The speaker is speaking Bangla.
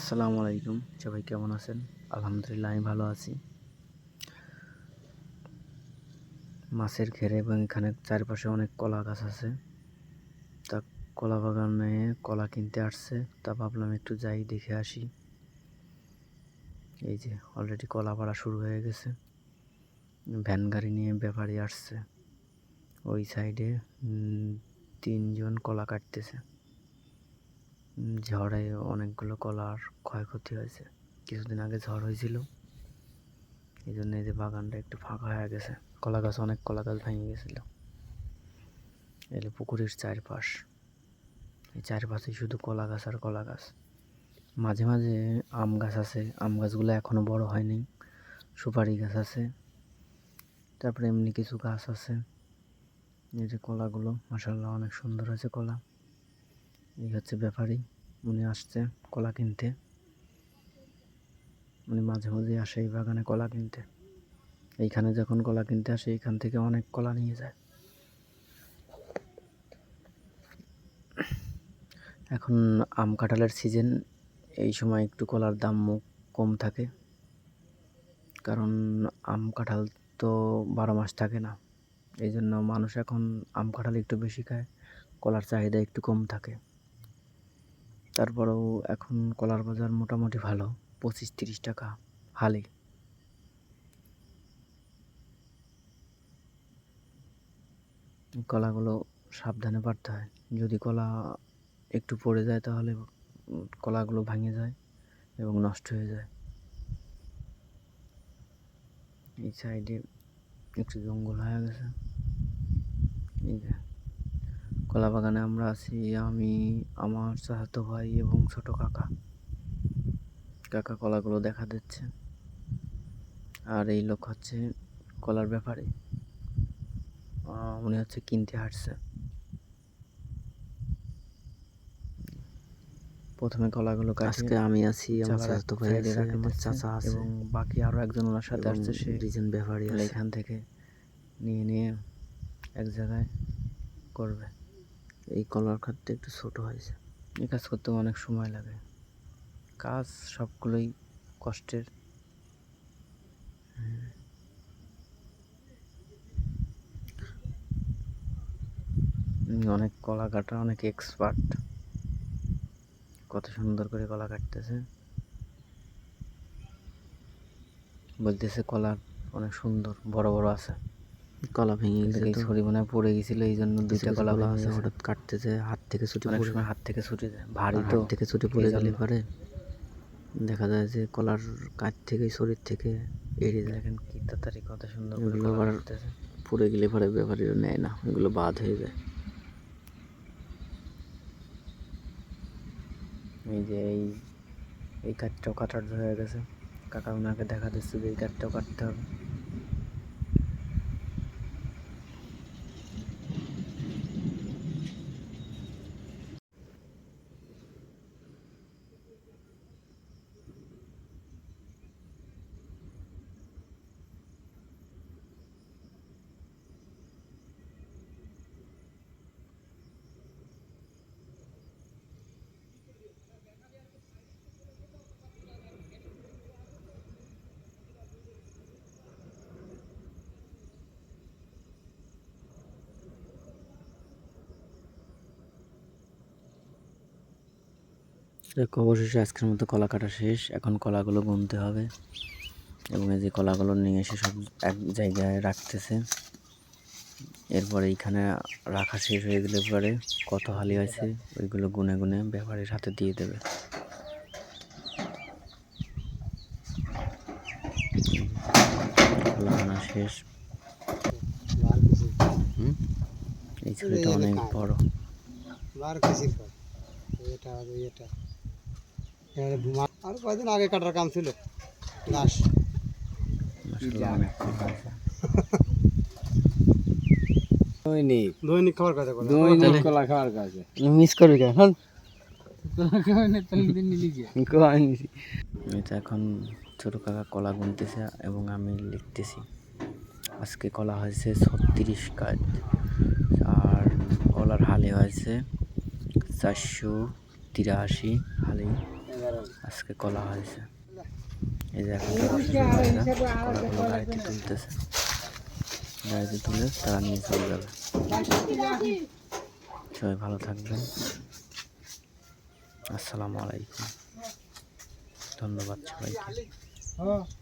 আসসালামু আলাইকুম। সবাই কেমন আছেন? আলহামদুলিল্লাহ, আমি ভালো আছি। মাছের ঘেরে এবং এখানে চারপাশে অনেক কলা গাছ আছে। তা কলা বাগানে কলা কিনতে আসছে। তা ভাবলাম একটু যাই, দেখে আসি। এই যে অলরেডি কলা পাড়া শুরু হয়ে গেছে। ভ্যান গাড়ি নিয়ে ব্যাপারী আসছে। ওই সাইডে তিনজন কলা কাটতেছে। ঝড়ে অনেকগুলো কলার ক্ষয়ক্ষতি হয়েছে। কিছুদিন আগে ঝড় হয়েছিল। এই জন্য এই যে বাগানটা একটু ফাঁকা হয়ে গেছে। কলা গাছ অনেক কলা গাছ ভেঙে গেছিল। এলে পুকুরের চারপাশ। এই চারপাশে শুধু কলা গাছ আর কলা গাছ মাঝে মাঝে আম গাছ আছে। আম গাছগুলো এখনও বড় হয়নি। সুপারি গাছ আছে। তারপরে এমনি কিছু গাছ আছে। এই যে কলাগুলো মাসাল্লাহ অনেক সুন্দর আছে কলা। এই হচ্ছে ব্যাপারী উনি আসছে কলা কিনতে। উনি মাঝে মাঝে আসে এই বাগানে কলা কিনতে। এইখানে যখন কলা কিনতে আসে, এইখান থেকে অনেক কলা নিয়ে যায়। এখন আম কাঁঠালের সিজন, এই সময় একটু কলার দাম কম থাকে। কারণ আম কাঁঠাল তো বারো মাস থাকে না। এই জন্য মানুষ এখন আম কাঁঠাল একটু বেশি খায়, কলার চাহিদা একটু কম থাকে। তারপরেও এখন কলার বাজার মোটামুটি ভালো, পঁচিশ তিরিশ টাকা হালি। কলাগুলো সাবধানে পারতে হয়। যদি কলা একটু পড়ে যায় তাহলে কলাগুলো ভাঙে যায় এবং নষ্ট হয়ে যায়। এই সাইডে একটু জঙ্গল হয়ে গেছে। এই যে। কলা বাগানে আমরা আছি আমি আমার চাচাতো ভাই এবং ছোট কাকা। কাকা কলাগুলো দেখা দিচ্ছে। আর এই লোক হচ্ছে কলার ব্যাপারে। উনি হচ্ছে কিনতে হাঁটছে প্রথমে কলাগুলো আজকে আমি আছি আমার চাচাতো ভাই আমার চাচা আছে। এবং বাকি আরও একজন ওনার সাথে আসছে সে দুজন ব্যাপারী এখান থেকে নিয়ে নিয়ে এক জায়গায় করবে। এই কলার খাতটা একটু ছোট হয়েছে। এই কাজ করতে অনেক সময় লাগে। কাজ সবগুলোই কষ্টের। অনেক কলা কাটা অনেক এক্সপার্ট কত সুন্দর করে কলা কাটতেছে। বলতেছে কলা অনেক সুন্দর, বড় বড় আছে। কলা ভেঙে গেছে ছড়ি মনে পড়ে গেছিল এই জন্য দুইটা কলা আছে হঠাৎ কাটতেছে হাত থেকে ছুটি অনেক সময় হাত থেকে ছুটি যায় ভারী তো থেকে ছুটি পড়ে গেলে পারে। দেখা যায় যে কলার কাঠ থেকে শরীর থেকে এড়িয়ে যায়। দেখেন কি তাড়াতাড়ি কত সুন্দর এগুলো আবার পড়ে গেলে পরে ব্যাপারীরা নেয় না এগুলো বাদ হয়ে যায়। এই যে এই এই কাঠটাও কাটার হয়ে গেছে। কাকা ওনাকে দেখা দিচ্ছে যে এই কাঠটাও কাটতে হবে। দেখো অবশেষে আজকের মতো কলা কাটা শেষ। এখন কলাগুলো গুনতে হবে এবং এই যে কলাগুলো নিয়ে এসে সব এক জায়গায় রাখতেছে। এরপরে এইখানে রাখা শেষ হয়ে গেলে পরে কত হালি হয়েছে, ওইগুলো গুনে গুনে ব্যাপারীর হাতে দিয়ে দেবে। শেষ। এই ছুরিটা অনেক বড়। এটা আর কয়দিন আগে কাটার কাম ছিল? কলা দৈনিক। কথা দৈনিক কলা খাওয়ার কাছে মিস করবি হ্যাঁ? এটা এখন ছোট কাকা কলা গুনতেছে এবং আমি লিখতেছি। আজকে কলা হয়েছে ছত্রিশ কাজ আর কলার হালে হয়েছে চারশো তিরাশি হালি। আজকে কলা হয়েছে। এই যে কলাগুলো গাড়িতে তুলতেছে। গাড়িতে তুলে তারা নিয়ে চলে যাবে। সবাই ভালো থাকবেন। আসসালামু আলাইকুম। ধন্যবাদ সবাইকে। হ্যাঁ।